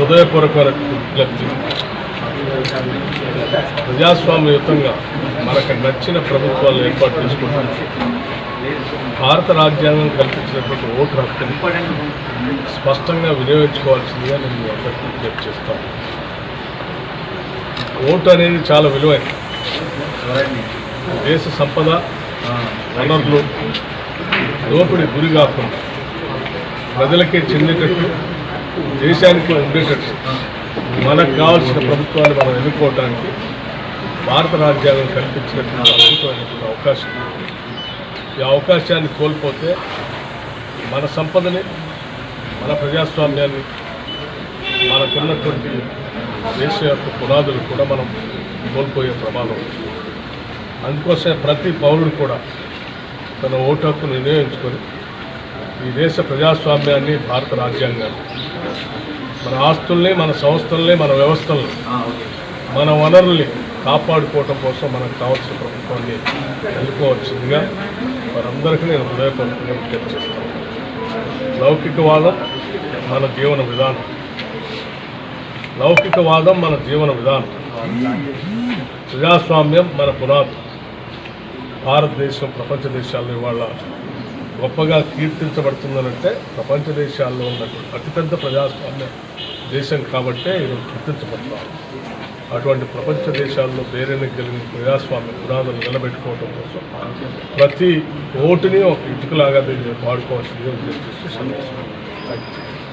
హృదయపూర్వకమైన విజ్ఞప్తి ప్రజాస్వామ్యయుతంగా మనకు నచ్చిన ప్రభుత్వాలు ఏర్పాటు చేసుకుంటాం భారత రాజ్యాంగం కల్పించినటువంటి ఓటు హక్కును స్పష్టంగా వినియోగించుకోవాల్సిందిగా నేను అందరికీ విజ్ఞప్తి చేస్తాను ఓటు అనేది చాలా విలువైనది దేశ సంపద వనరులు దోపిడి గురి కాకుండా ప్రజలకే చెందేటట్టు దేశానికి ఉండేటట్టు మనకు కావాల్సిన ప్రభుత్వాన్ని మనం ఎన్నుకోవడానికి భారత రాజ్యాంగం కల్పించినటువంటి అద్భుతమైనటువంటి అవకాశం ఈ అవకాశాన్ని కోల్పోతే మన సంపదని మన ప్రజాస్వామ్యాన్ని మనకున్నటువంటి దేశ యొక్క పునాదులు కూడా మనం కోల్పోయే ప్రమాదం అందుకోసమే ప్రతి పౌరుడు కూడా తన ఓటు హక్కును వినియోగించుకొని ఈ దేశ ప్రజాస్వామ్యాన్ని భారత రాజ్యాంగాన్ని మన ఆస్తుల్ని మన సంస్థల్ని మన వ్యవస్థల్ని మన వనరుల్ని కాపాడుకోవటం కోసం మనకు కావాల్సిన ప్రభుత్వాన్ని ఎన్నుకోవాల్సిందిగా వారందరికీ నేను హృదయపూర్వకంగా విజ్ఞప్తి చేస్తాను. లౌకికవాదం మన జీవన విధానం. లౌకికవాదం మన జీవన విధానం. ప్రజాస్వామ్యం మన పునాది. భారతదేశం ప్రపంచ దేశాల్లో ఇవాళ గొప్పగా కీర్తించబడుతుందనంటే ప్రపంచ దేశాల్లో ఉన్నటువంటి అతిపెద్ద ప్రజాస్వామ్య దేశం కాబట్టే ఈరోజు కీర్తించబడుతున్నాం అటువంటి ప్రపంచ దేశాల్లో పేరెన్ని కలిగిన ప్రజాస్వామ్య పునాదులు నిలబెట్టుకోవడం కోసం ప్రతి ఓటుని ఒక ఇటుకలాగా దీన్ని వాడుకోవాల్సిందిగా చేస్తూ సందేశం థ్యాంక్ యూ